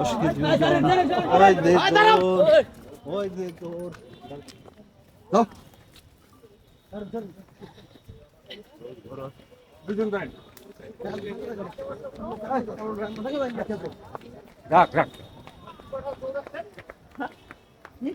দশ কেজি। ওই দেখুন ওই দাও। রাখ রাখ এই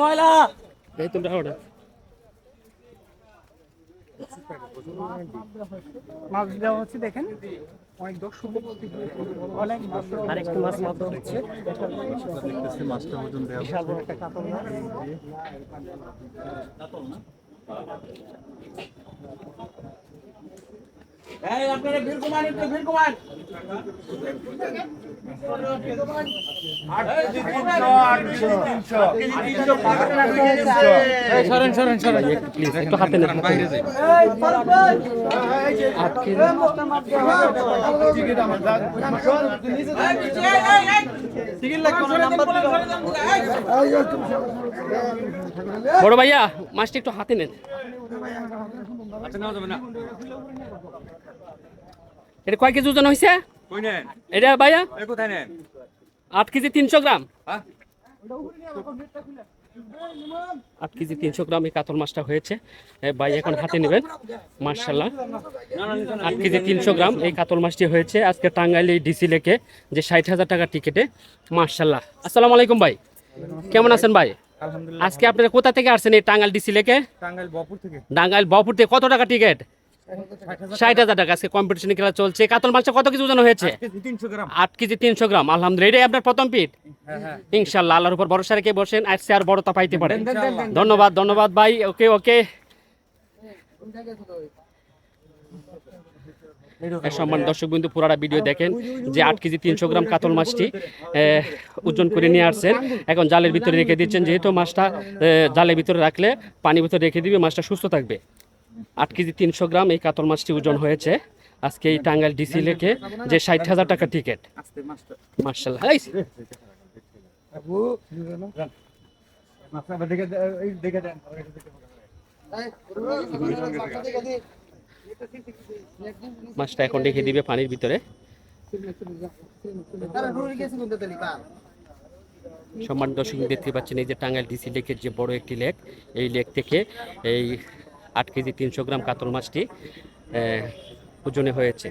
ময়লা এই তোমরা ওটা। মাছ দেওয়া হচ্ছে দেখেন। অনেক দর্শক অনেক আরেকটু মাছ মাত্র হচ্ছে দেখতেছি মাছটা ওজন দেওয়া বিশাল বড় একটা কাতল মাছ। এই আপনারা বীর কুমার একটু বীর কুমার। সরেন সরেন সরেন। প্লিজ একটু হাতে নেন। বাইরে যাই বড় ভাইয়া মাছটা একটু হাতে নেন। এটা কয় কেজি ওজন হয়েছে এটা ভাইয়া? আট কেজি তিনশো গ্রাম। হ্যাঁ? আট কেজি তিনশো গ্রাম এই কাতল মাছটা হয়েছে। ভাই এখন হাতে নেবেন। মার্শাল্লাহ আট কেজি তিনশো গ্রাম এই কাতল মাছটি হয়েছে। আজকে টাঙ্গাইল এই ডিসি লেকে যে ষাট হাজার টাকার টিকিটে। মার্শাল্লাহ আসসালামু আলাইকুম ভাই। কেমন আছেন ভাই? আজকে আপনারা কোথা থেকে আসছেন এই টাঙ্গাইল ডিসি লেকে? টাঙ্গাইল বপুর থেকে। টাঙ্গাইল বহপুর থেকে কত টাকা টিকিট? ষাট হাজার টাকা আজকে কম্পিটিশন খেলা চলছে। কাতল মাছটা কত কেজি ওজন হয়েছে? আট কেজি তিনশো গ্রাম। আলহামদুলিল্লাহ। এটাই আপনার প্রথম পিঠ? হ্যাঁ হ্যাঁ। ইনশাল্লাহ আল্লাহর উপর ভরসা রেখে বসেন। আজকে আর বড়তা পাইতে পারেন ধন্যবাদ ধন্যবাদ ভাই। ওকে ওকে। সম্মান দর্শক বিন্দু পুরাটা ভিডিও দেখেন যে আট কেজি তিনশো গ্রাম কাতল মাছটি ওজন করে নিয়ে আসছেন। এখন জালের ভিতরে রেখে দিচ্ছেন। যেহেতু মাছটা জালের ভিতরে রাখলে পানির ভিতরে রেখে দিবে মাছটা সুস্থ থাকবে। আট কেজি তিনশো গ্রাম এই কাতল মাছটি ওজন হয়েছে। আজকে এই টাঙ্গাইল ডিসি লেকে যে ষাট হাজার টাকা টিকিট মার্শাল্লাহ মাছটা এখন রেখে দিবে পানির ভিতরে। সম্মান দর্শক দেখতে পাচ্ছেন এই যে টাঙ্গাইল ডিসি লেকের যে বড় একটি লেক এই লেক থেকে এই আট কেজি তিনশো গ্রাম কাতল মাছটি ওজনে হয়েছে।